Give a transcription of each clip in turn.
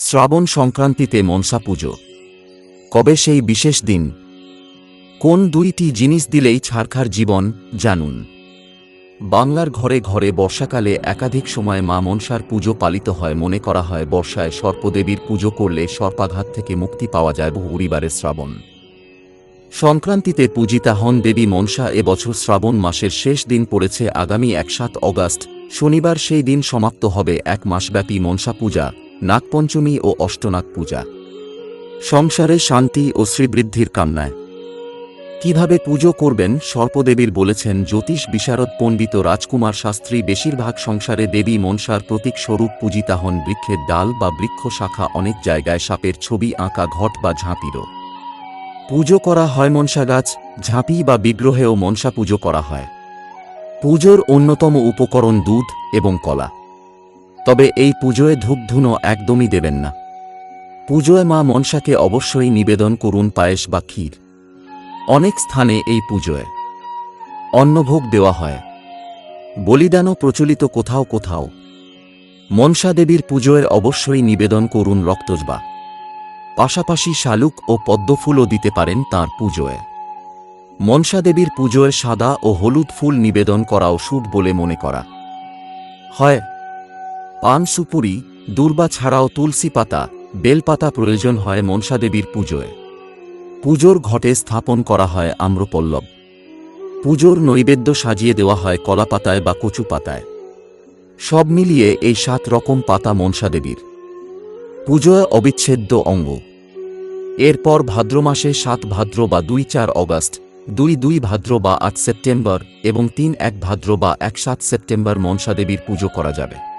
শ্রাবণ সংক্রান্তিতে মনসা পুজো। কবে সেই বিশেষ দিন? কোন দুইটি জিনিস দিলেই ছারখার জীবন, জানুন। বাংলার ঘরে ঘরে বর্ষাকালে একাধিক সময় মা মনসার পুজো পালিত হয়, মনে করা হয় বর্ষায় সর্পদেবীর পুজো করলে সর্পাঘাত থেকে মুক্তি পাওয়া যায় বহু পরিবারের শ্রাবণ। সংক্রান্তিতে পূজিতা হন দেবী মনসা এবছর শ্রাবণ মাসের শেষ দিন পড়েছে আগামী এক সাত অগাস্ট, শনিবার সেই দিন সমাপ্ত হবে এক মাসব্যাপী মনসা পূজা। নাগপঞ্চমী ও অষ্টনাগ পূজা। সংসারে শান্তি ও শ্রীবৃদ্ধির কামনায়। কীভাবে পুজো করবেন সর্পদেবীর বলেছেন জ্যোতিষ বিশারদ পণ্ডিত রাজকুমার শাস্ত্রী বেশিরভাগ সংসারে দেবী মনসার প্রতীক স্বরূপ পূজিতা হন বৃক্ষের ডাল বা বৃক্ষ শাখা অনেক জায়গায় সাপের ছবি আঁকা ঘট বা ঝাঁপিরও। পুজো করা হয় মনসা গাছ, ঝাঁপি বা বিগ্রহেও মনসা পুজো করা হয়। পুজোর অন্যতম উপকরণ দুধ এবং কলা। তবে এই পুজোয় ধূপধুনো একদমই দেবেন না। পুজোয় মা মনসাকে অবশ্যই নিবেদন করুন পায়েস বা ক্ষীর। অনেক স্থানে এই পুজোয় অন্নভোগ দেওয়া হয়। বলিদানও প্রচলিত কোথাও কোথাও। মনসা দেবীর পুজোয় অবশ্যই নিবেদন করুন রক্তজবা। পাশাপাশি শালুক ও পদ্মফুলও দিতে পারেন তাঁর পুজোয়। মনসা দেবীর পুজোয় সাদা ও হলুদ ফুল নিবেদন করাও শুভ বলে মনে করা হয়। পান সুপুরি, দুর্বা ছাড়াও তুলসী পাতা, বেলপাতা প্রয়োজন হয় মনসা দেবীর পুজোয়। পুজোর ঘটে স্থাপন করা হয় আম্রপল্লব। পুজোর নৈবেদ্য সাজিয়ে দেওয়া হয় কলাপাতায় বা কচু পাতায় সব মিলিয়ে এই সাত রকম পাতা মনসা দেবীর। পুজোয় অবিচ্ছেদ্য অঙ্গ। এরপর ভাদ্র মাসে সাত ভাদ্র বা দুই চার অগস্ট, দুই দুই ভাদ্র বা আট সেপ্টেম্বর এবং তিন এক ভাদ্র বা এক সাত সেপ্টেম্বর মনসা দেবীর পুজো করা যাবে।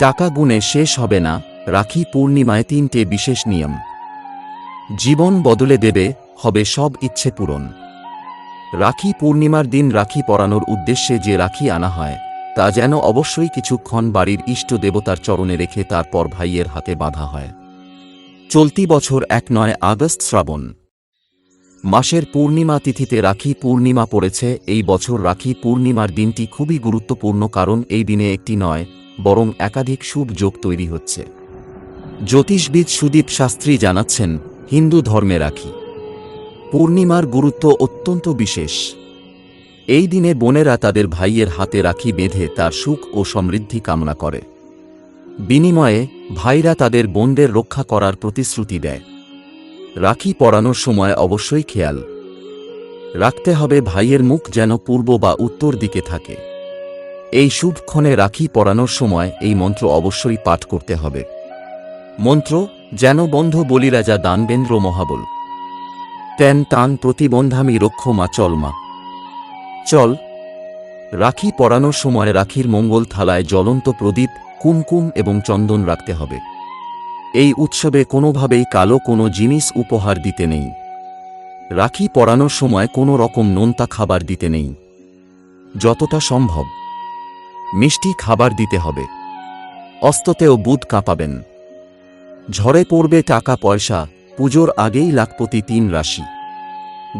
টাকা গুণে শেষ হবে না, রাখি পূর্ণিমায় তিনটে বিশেষ নিয়ম। জীবন বদলে দেবে, হবে সব ইচ্ছে পূরণ। রাখি পূর্ণিমার দিন রাখি পরানোর উদ্দেশ্যে যে রাখি আনা হয়, তা যেন অবশ্যই কিছুক্ষণ বাড়ির ইষ্ট দেবতার চরণে রেখে তারপর ভাইয়ের হাতে বাঁধা হয়। চলতি বছর এক নয় আগস্ট শ্রাবণ। মাসের পূর্ণিমা তিথিতে রাখি পূর্ণিমা পড়েছে, এই বছর রাখি পূর্ণিমার দিনটি খুবই গুরুত্বপূর্ণ কারণ এই দিনে একটি নয় বরং একাধিক শুভ যোগ তৈরি হচ্ছে। জ্যোতিষবিদ সুদীপ শাস্ত্রী জানাচ্ছেন, হিন্দু ধর্মে রাখি। পূর্ণিমার গুরুত্ব অত্যন্ত বিশেষ। এই দিনে বোনেরা তাদের ভাইয়ের হাতে রাখি বেঁধে তার সুখ ও সমৃদ্ধি কামনা করে। বিনিময়ে, ভাইরা তাদের বোনদের রক্ষা করার প্রতিশ্রুতি দেয়। রাখি পরানোর সময় অবশ্যই খেয়াল। রাখতে হবে ভাইয়ের মুখ যেন পূর্ব বা উত্তর দিকে থাকে। এই শুভক্ষণে রাখি পরানোর সময় এই মন্ত্র অবশ্যই পাঠ করতে হবে। মন্ত্র, যেন বন্ধ বলিরাজা দানবেন্দ্র মহাবল। তেন তান প্রতিবন্ধামি রক্ষ মা চল মা চল রাখি পরানোর সময় রাখির মঙ্গল থালায় জ্বলন্ত প্রদীপ, কুমকুম এবং চন্দন রাখতে হবে। এই উৎসবে কোনোভাবেই কালো কোনো জিনিস উপহার দিতে নেই। রাখি পরানোর সময় কোনো রকম নোনতা খাবার দিতে নেই। যতটা সম্ভব। মিষ্টি খাবার দিতে হবে। অস্ততেও বুধ কাঁপাবেন। ঝড়ে পড়বে টাকা পয়সা, পুজোর আগেই লাখপতি তিন রাশি।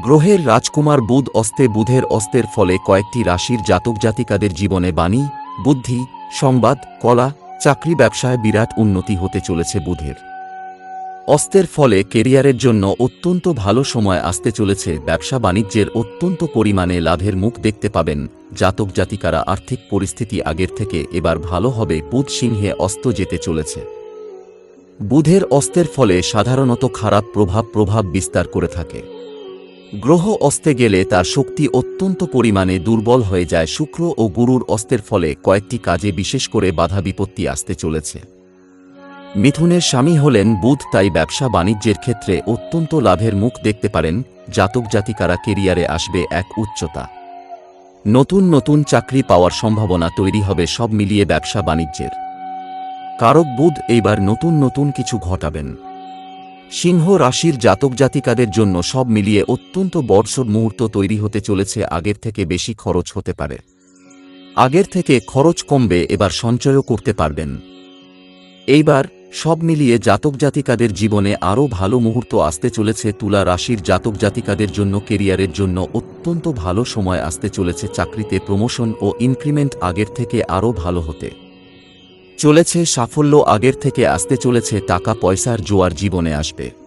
গ্রহের রাজকুমার বুধ অস্তে, বুধের অস্তের ফলে কয়েকটি রাশির জাতক জাতিকাদের জীবনে বাণী, বুদ্ধি, সংবাদ, কলা, চাকরি, ব্যবসায় বিরাট উন্নতি হতে চলেছে বুধের। অস্তের ফলে কেরিয়ারের জন্য অত্যন্ত ভালো সময় আসতে চলেছে ব্যবসা বাণিজ্যের অত্যন্ত পরিমাণে লাভের মুখ দেখতে পাবেন জাতক জাতিকারা আর্থিক পরিস্থিতি আগের থেকে এবার ভালো হবে বুধ সিংহে অস্ত যেতে চলেছে। বুধের অস্তের ফলে সাধারণত খারাপ প্রভাব প্রভাব বিস্তার করে থাকে। গ্রহ অস্তে গেলে তার শক্তি অত্যন্ত পরিমাণে দুর্বল হয়ে যায়। শুক্র ও গুরুর অস্তের ফলে কয়েকটি কাজে বিশেষ করে বাধা বিপত্তি আসতে চলেছে। মিথুনের স্বামী হলেন বুধ তাই ব্যবসা বাণিজ্যের ক্ষেত্রে অত্যন্ত লাভের মুখ দেখতে পারেন জাতক জাতিকারা কেরিয়ারে আসবে এক উচ্চতা। নতুন নতুন চাকরি পাওয়ার সম্ভাবনা তৈরি হবে সব মিলিয়ে ব্যবসা বাণিজ্যের। কারক বুধ এইবার নতুন নতুন কিছু ঘটাবেন। সিংহ রাশির জাতক জাতিকাদের জন্য সব মিলিয়ে অত্যন্ত বর্ষর মুহূর্ত তৈরি হতে চলেছে আগের থেকে বেশি খরচ হতে পারে। আগের থেকে খরচ কমবে, এবার সঞ্চয়ও করতে পারবেন। এইবার সব মিলিয়ে জাতক জাতিকাদের জীবনে আরও ভালো মুহূর্ত আসতে চলেছে তুলা রাশির জাতক জাতিকাদের জন্য কেরিয়ারের জন্য অত্যন্ত ভালো সময় আসতে চলেছে চাকরিতে প্রমোশন ও ইনক্রিমেন্ট আগের থেকে আরও ভালো হতে চলেছে সাফল্য আগের থেকে আসতে চলেছে টাকা পয়সার জোয়ার জীবনে আসবে।